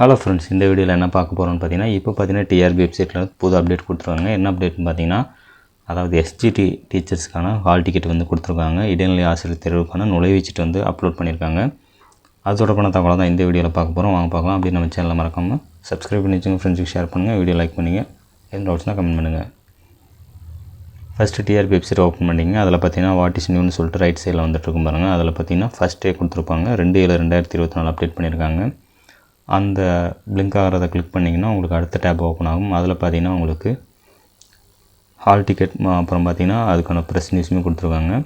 Hello friends இந்த வீடியோவில் என்ன பார்க்க போகிறோம்னு பார்த்தீங்கன்னா இப்போ பார்த்தீங்கன்னா டிஆர்பி வெப்சைட்டில் புது அப்டேட் கொடுத்துருக்காங்க. என்ன அப்டேட்னு பார்த்தீங்கன்னா அதாவது எஸ்ஜிடி டீச்சர்ஸ்க்கான ஹால் டிக்கெட் வந்து கொடுத்துருக்காங்க. இடைநிலை ஆசிரியர் தேர்வுக்கான நுழைவுச்சிட்டு வந்து அப்லோட் பண்ணியிருக்காங்க. அது தொடர்பான தகவலை தான் இந்த வீடியோவில் பார்க்க போகிறோம் வாங்க பார்க்கலாம். அப்படி நம்ம சேனலில் மறக்காமல் சப்ஸ்கிரைப் பண்ணி வச்சுங்க ஃப்ரெண்ட்ஸுக்கு ஷேர் பண்ணுங்கள் வீடியோ லைக் பண்ணுங்கள் எந்த டவுட்ஸ்னால் கமெண்ட் பண்ணுங்கள் ஃபஸ்ட்டு டிஆர்பி வெப்சைட் ஓப்பன் பண்ணிங்க. அதில் பார்த்தீங்கன்னா வாட் இஸ் நியூன்னு சொல்லிட்டு ரைட் சைடில் வந்துட்டுருக்கும் பாருங்கள் அதில் பார்த்தீங்கன்னா ஃபஸ்ட் டே கொடுத்துருப்பாங்க. ரெண்டு ஏழு ரெண்டாயிரத்தி இருபத்தி நாலு அப்டேட் பண்ணியிருக்காங்க. அந்த பிளிங்க் ஆகிறத கிளிக் பண்ணிங்கன்னா உங்களுக்கு அடுத்த டேப் ஓப்பன் ஆகும். அதில் பார்த்தீங்கன்னா உங்களுக்கு ஹால் டிக்கெட் அப்புறம் பார்த்தீங்கன்னா அதுக்கான ப்ரெஸ் நியூஸுமே கொடுத்துருக்காங்க.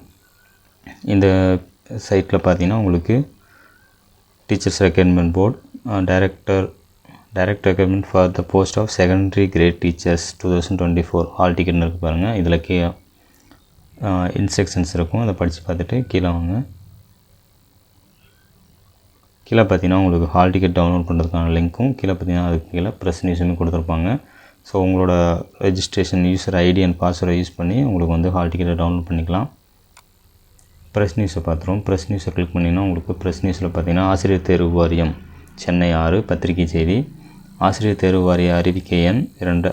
இந்த சைட்டில் பார்த்தீங்கன்னா உங்களுக்கு teachers requirement board director direct requirement for the post of secondary grade teachers two thousand twenty four hall டிக்கெட்னு இருக்குது பாருங்கள் இதில் கீ இன்ஸ்ட்ரக்ஷன்ஸ் இருக்கும். அதை படித்து பார்த்துட்டு கீழே வாங்க. கீழே பார்த்தீங்கன்னா உங்களுக்கு ஹால் டிக்கெட் டவுன்லோட் பண்ணுறதுக்கான லிங்க்கும் கீழே பார்த்தீங்கன்னா அதுக்கு கீழே ப்ரெஸ் நியூஸுமே கொடுத்துருப்பாங்க. ஸோ உங்களோட ரெஜிஸ்ட்ரேஷன் யூஸர் ஐடி அண்ட் பாஸ்வேர்டை யூஸ் பண்ணி உங்களுக்கு வந்து ஹால் டிக்கெட்டை டவுன்லோட் பண்ணிக்கலாம். ப்ரெஸ் நியூஸை பார்த்துருவோம். ப்ரெஸ் நியூஸை கிளிக் பண்ணிங்கன்னா உங்களுக்கு ப்ரெஸ் நியூஸில் பார்த்தீங்கன்னா ஆசிரியர் தேர்வு வாரியம் சென்னை ஆறு பத்திரிகை செய்தி. ஆசிரியர் தேர்வு வாரிய அறிவிக்கை எண் ரெண்டு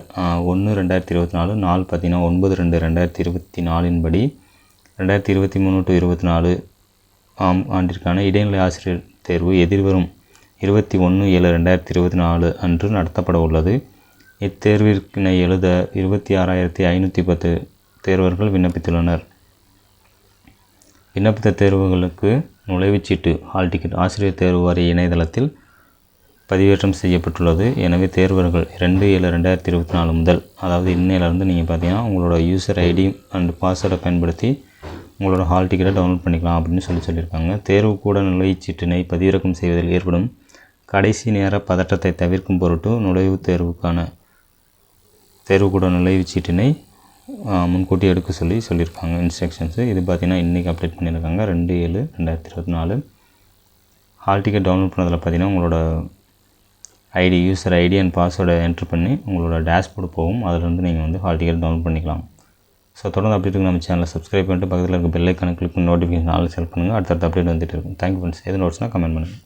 ஒன்று ரெண்டாயிரத்தி இருபத்தி நாலு நாலு பார்த்தீங்கன்னா ஒன்பது ரெண்டு ரெண்டாயிரத்தி இருபத்தி நாலின் படி. ரெண்டாயிரத்தி இருபத்தி மூணு டு இருபத்தி நாலு ஆம் ஆண்டிற்கான இடைநிலை ஆசிரியர் தேர்வு எதிர்வரும் இருபத்தி ஒன்று ஏழு ரெண்டாயிரத்தி இருபத்தி நாலு அன்று நடத்தப்பட உள்ளது இத்தேர்விற்கினை எழுத இருபத்தி ஆறாயிரத்தி ஐநூற்றி பத்து தேர்வர்கள் விண்ணப்பித்துள்ளனர். விண்ணப்பித்த தேர்வுகளுக்கு நுழைவுச்சீட்டு ஹால் டிக்கெட் ஆசிரியர் தேர்வு வாரிய இணையதளத்தில் பதிவேற்றம் செய்யப்பட்டுள்ளது. எனவே தேர்வர்கள் ரெண்டு ஏழு ரெண்டாயிரத்தி இருபத்தி நாலு முதல் அதாவது இன்னையிலேருந்து நீங்கள் பார்த்தீங்கன்னா உங்களோட யூசர் ஐடி அண்ட் பாஸ்வேர்டை பயன்படுத்தி உங்களோட ஹால் டிக்கெட்டை டவுன்லோட் பண்ணிக்கலாம் அப்படின்னு சொல்லி சொல்லியிருக்காங்க. தேர்வு கூட நுழைவுச்சீட்டினை பதிவிறக்கம் செய்வதில் ஏற்படும் கடைசி நேர பதட்டத்தை தவிர்க்கும் பொருட்டு நுழைவுத் தேர்வுக்கான தேர்வுக்கூட நுழைவுச்சீட்டினை முன்கூட்டி எடுக்க சொல்லி சொல்லியிருக்காங்க. இன்ஸ்ட்ரக்ஷன்ஸு இது பார்த்திங்கன்னா இன்றைக்கி அப்டேட் பண்ணியிருக்காங்க. ரெண்டு ஏழு ரெண்டாயிரத்தி இருபத்தி நாலு. ஹால் டிக்கெட் டவுன்லோட் பண்ணதில் பார்த்தீங்கன்னா உங்களோட ஐடி யூசர் ஐடி அண்ட் பாஸ்வேர்டை என்ட்ரு பண்ணி உங்களோட டேஷ்போர்டு போகும். அதிலிருந்து நீங்கள் வந்து ஹால் டிக்கெட் டவுன்லோட் பண்ணிக்கலாம். ஸோ தொடர்ந்து அப்டேட்டுக்கு நம்ம சேனலை சப்ஸ்கிரைப் பண்ணிட்டு பக்கத்தில் இருக்க பெல்லைக்கான கிளிக் பண்ணி நோட்டிஃபிகேஷன் ஆல் செல் பண்ணுங்கள் அடுத்தடுத்த அப்டேட் வந்துட்டு இருக்கும். தேங்க்யூ ஃப்ரெண்ட்ஸ் எது நோட்ஸ்னால் கமெண்ட் பண்ணுங்கள்